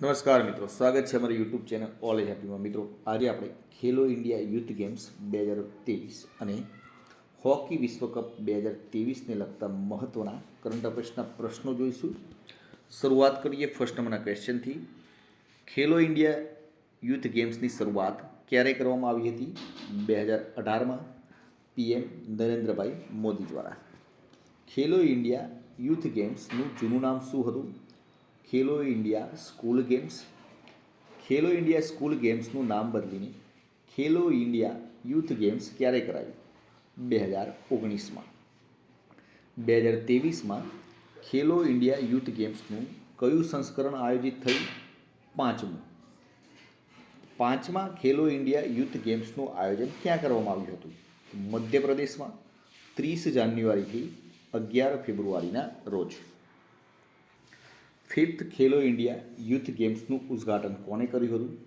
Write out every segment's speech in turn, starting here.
નમસ્કાર મિત્રો, સ્વાગત છે અમારી યુટ્યુબ ચેનલ ઓલ એજ હેપીમાં મિત્રો, આજે આપણે ખેલો ઇન્ડિયા યુથ ગેમ્સ બે હજાર ત્રેવીસ અને હોકી વિશ્વકપ બે હજાર ત્રેવીસને લગતા મહત્ત્વના કરંટ અફેર્સના પ્રશ્નો જોઈશું. શરૂઆત કરીએ ફર્સ્ટ નંબરના ક્વેશ્ચનથી ખેલો ઇન્ડિયા યુથ ગેમ્સની શરૂઆત ક્યારે કરવામાં આવી હતી? બે હજાર અઢારમાં પીએમ નરેન્દ્રભાઈ મોદી દ્વારા. ખેલો ઇન્ડિયા યુથ ગેમ્સનું જૂનું નામ શું હતું? Khelo India school games. Khelo India school ગેમ્સનું નામ બદલીને ખેલો ઇન્ડિયા યુથ ગેમ્સ ક્યારે કરાયું? બે હજાર ઓગણીસમાં. બે હજાર ત્રેવીસમાં ખેલો ઇન્ડિયા યુથ ગેમ્સનું કયું સંસ્કરણ આયોજિત થયું? પાંચમું. પાંચમા ખેલો ઇન્ડિયા યુથ ગેમ્સનું આયોજન ક્યાં કરવામાં આવ્યું હતું? મધ્યપ્રદેશમાં ત્રીસ જાન્યુઆરીથી અગિયાર ફેબ્રુઆરીના રોજ. ફિફ્થ ખેલો ઇન્ડિયા યુથ ગેમ્સનું ઉદ્ઘાટન કોણે કર્યું હતું?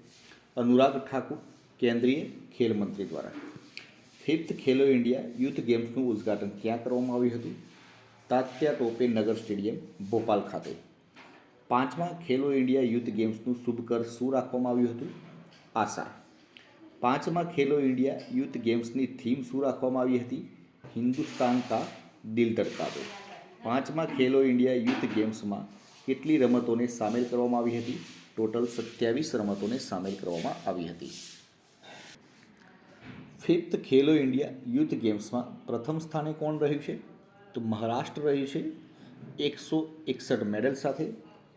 અનુરાગ ઠાકુર, કેન્દ્રીય ખેલ મંત્રી દ્વારા. ફિફ્થ ખેલો ઇન્ડિયા યુથ ગેમ્સનું ઉદ્ઘાટન ક્યાં કરવામાં આવ્યું હતું? તાત્યા ટોપે નગર સ્ટેડિયમ, ભોપાલ ખાતે. પાંચમા ખેલો ઇન્ડિયા યુથ ગેમ્સનું શુભકર શું રાખવામાં આવ્યું હતું? આશા. પાંચમા ખેલો ઇન્ડિયા યુથ ગેમ્સની થીમ શું રાખવામાં આવી હતી? હિન્દુસ્તાન કા દિલ ધડકા પાંચમા ખેલો ઇન્ડિયા યુથ ગેમ્સમાં કેટલી રમતોને સામેલ કરવામાં આવી હતી? ટોટલ સત્યાવીસ રમતોને સામેલ કરવામાં આવી હતી. ફિફ્થ ખેલો ઇન્ડિયા યુથ ગેમ્સમાં પ્રથમ સ્થાને કોણ રહ્યું છે? તો મહારાષ્ટ્ર રહ્યું છે. એકસો એકસઠ મેડલ સાથે,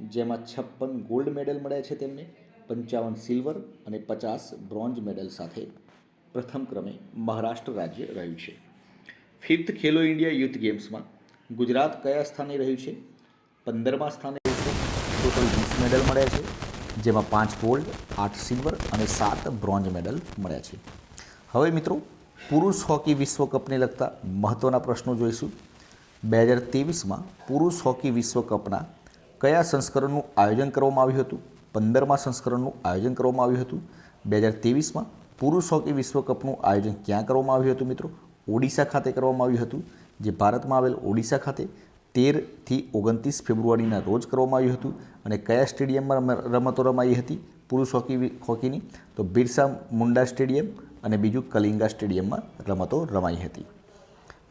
જેમાં છપ્પન ગોલ્ડ મેડલ મળ્યા છે તેમને, પંચાવન સિલ્વર અને પચાસ બ્રોન્ઝ મેડલ સાથે. પ્રથમ ક્રમે મહારાષ્ટ્ર રાજ્ય રહ્યું છે. ફિફ્થ ખેલો ઇન્ડિયા યુથ ગેમ્સમાં ગુજરાત કયા સ્થાને રહ્યું છે? પંદરમા સ્થાને ટોટલ વીસ મેડલ મળ્યા છે, જેમાં પાંચ ગોલ્ડ, આઠ સિલ્વર અને સાત બ્રોન્ઝ મેડલ મળ્યા છે. હવે મિત્રો, પુરુષ હોકી વિશ્વકપને લગતા મહત્ત્વના પ્રશ્નો જોઈશું. બે હજાર ત્રેવીસમાં પુરુષ હોકી વિશ્વકપના કયા સંસ્કરણનું આયોજન કરવામાં આવ્યું હતું? પંદરમાં સંસ્કરણનું આયોજન કરવામાં આવ્યું હતું. બે હજાર ત્રેવીસમાં પુરુષ હોકી વિશ્વકપનું આયોજન ક્યાં કરવામાં આવ્યું હતું મિત્રો? ઓડિશા ખાતે કરવામાં આવ્યું હતું, જે ભારતમાં આવેલ ઓડિશા ખાતે તેરથી ઓગણત્રીસ ફેબ્રુઆરીના રોજ કરવામાં આવ્યું હતું અને કયા સ્ટેડિયમમાં રમ- રમતો રમાઈ હતી? પુરુષ હોકી હોકીની? તો બિરસા મુંડા સ્ટેડિયમ અને બીજું કલિંગા સ્ટેડિયમમાં રમતો રમાઈ હતી.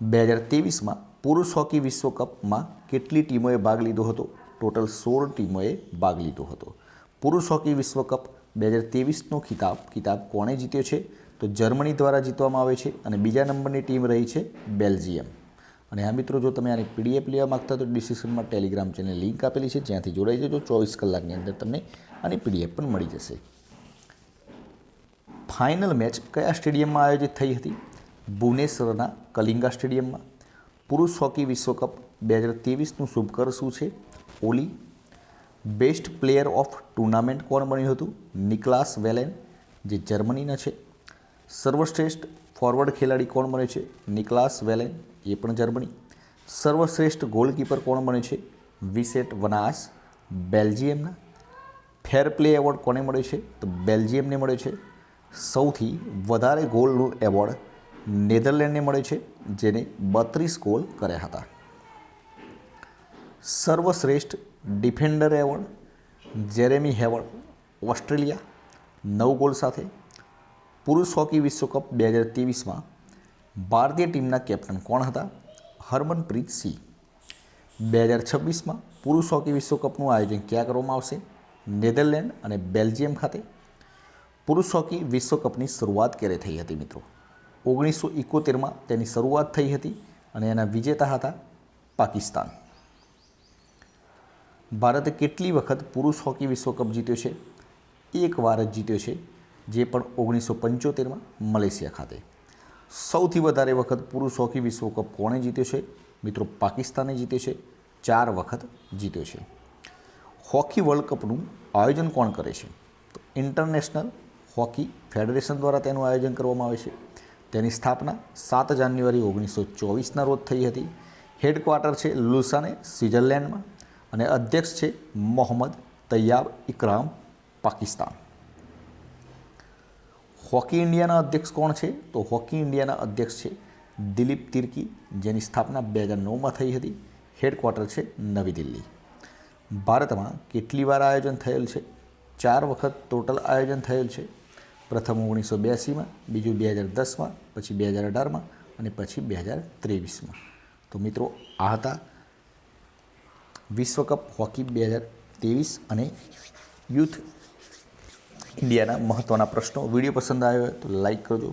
બે હજાર ત્રેવીસમાં પુરુષ હોકી વિશ્વકપમાં કેટલી ટીમોએ ભાગ લીધો હતો? ટોટલ સોળ ટીમોએ ભાગ લીધો હતો. પુરુષ હોકી વિશ્વકપ બે હજાર ત્રેવીસનો ખિતાબ ખિતાબ કોણે જીત્યો છે? તો જર્મની દ્વારા જીતવામાં આવે છે અને બીજા નંબરની ટીમ રહી છે બેલ્જિયમ. અને આ મિત્રો, જો તમે આની પીડીએફ લેવા માગતા તો ડિસ્ક્રિપ્શનમાં ટેલિગ્રામ ચેનલ લિંક આપેલી છે. જ્યાંથી જોડાઈ જજો. ચોવીસ કલાકની અંદર તમને આની પીડીએફ પણ મળી જશે. ફાઇનલ મેચ કયા સ્ટેડિયમમાં આયોજિત થઈ હતી? ભુવનેશ્વરના કલિંગા સ્ટેડિયમમાં. પુરુષ હોકી વિશ્વકપ બે હજાર ત્રેવીસનું શુભકર શું છે? ઓલી. બેસ્ટ પ્લેયર ઓફ ટુર્નામેન્ટ કોણ બન્યું હતું? નિકલાસ વેલેન, જે જર્મનીના છે. સર્વશ્રેષ્ઠ ફોરવર્ડ ખેલાડી કોણ બન્યો છે? નિકલાસ વેલેન. એ પણ જર્મની સર્વશ્રેષ્ઠ ગોલકીપર કોણ બને છે? વિસેટ વનાસ, બેલ્જિયમના. ફેર પ્લે એવોર્ડ કોને મળ્યો છે? તો બેલ્જિયમને મળ્યો છે. સૌથી વધારે ગોલનું એવોર્ડ નેધરલેન્ડને મળ્યો છે, જેને બત્રીસ ગોલ કર્યા હતા. સર્વશ્રેષ્ઠ defender award Jeremy Hayward, Australia. નવ ગોલ સાથે. પુરુષ હોકી વિશ્વકપ બે હજાર ત્રેવીસમાં ભારતીય ટીમના કેપ્ટન કોણ હતા? હરમનપ્રીત સિંહ. બે હજાર છવ્વીસમાં પુરુષ હોકી વિશ્વકપનું આયોજન ક્યાં કરવામાં આવશે? નેધરલેન્ડ અને બેલ્જિયમ ખાતે. પુરુષ હોકી વિશ્વકપની શરૂઆત ક્યારે થઈ હતી મિત્રો? ઓગણીસો એકોતેરમાં તેની શરૂઆત થઈ હતી અને એના વિજેતા હતા પાકિસ્તાન. ભારતે કેટલી વખત પુરુષ હોકી વિશ્વકપ જીત્યો છે? એક વાર જ જીત્યો છે, જે પણ ઓગણીસો પંચોતેરમાં મલેશિયા ખાતે. સૌથી વધારે વખત પુરુષ હોકી વિશ્વકપ કોણે જીત્યો છે? મિત્રો, પાકિસ્તાને જીત્યો છે. ચાર વખત જીત્યો છે. હોકી વર્લ્ડ કપનું આયોજન કોણ કરે છે? તો ઇન્ટરનેશનલ હોકી ફેડરેશન દ્વારા તેનું આયોજન કરવામાં આવે છે. તેની સ્થાપના સાત જાન્યુઆરી ઓગણીસો ચોવીસના રોજ થઈ હતી. હેડક્વાર્ટર છે લુસાને સ્વિટ્ઝરલેન્ડમાં અને અધ્યક્ષ છે મોહમ્મદ તૈયાબ ઇકરામ પાકિસ્તાન. હોકી ઇન્ડિયાના અધ્યક્ષ કોણ છે? તો હોકી ઇન્ડિયાના અધ્યક્ષ છે દિલીપ તિર્કી, જેની સ્થાપના બે હજાર નવમાં થઈ હતી. હેડક્વાર્ટર છે નવી દિલ્હી. ભારતમાં કેટલી વાર આયોજન થયેલ છે? ચાર વખત ટોટલ આયોજન થયેલ છે. પ્રથમ ઓગણીસો બ્યાસીમાં બીજું બે હજાર દસમાં, પછી બે હજાર અઢારમાં અને પછી બે હજાર ત્રેવીસમાં. તો મિત્રો, આ હતા વિશ્વકપ હોકી બે હજાર ત્રેવીસ અને યુથ ઇન્ડિયાના મહત્ત્વના પ્રશ્નો. વીડિયો પસંદ આવ્યો હોય તો લાઇક કરજો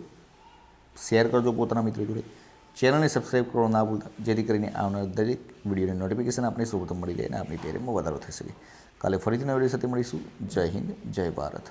શેર કરજો પોતાના મિત્રો જોડે. ચેનલને સબસ્ક્રાઈબ કરવાનું ના ભૂલતા, જેથી કરીને આવનાર દરેક વિડીયોની નોટિફિકેશન આપણે સૌપ્રથમ મળી જાય અને આપણી તૈયારીમાં વધારો થઈ શકે. કાલે ફરીથી નવા વીડિયો સાથે મળીશું. જય હિન્દ, જય ભારત.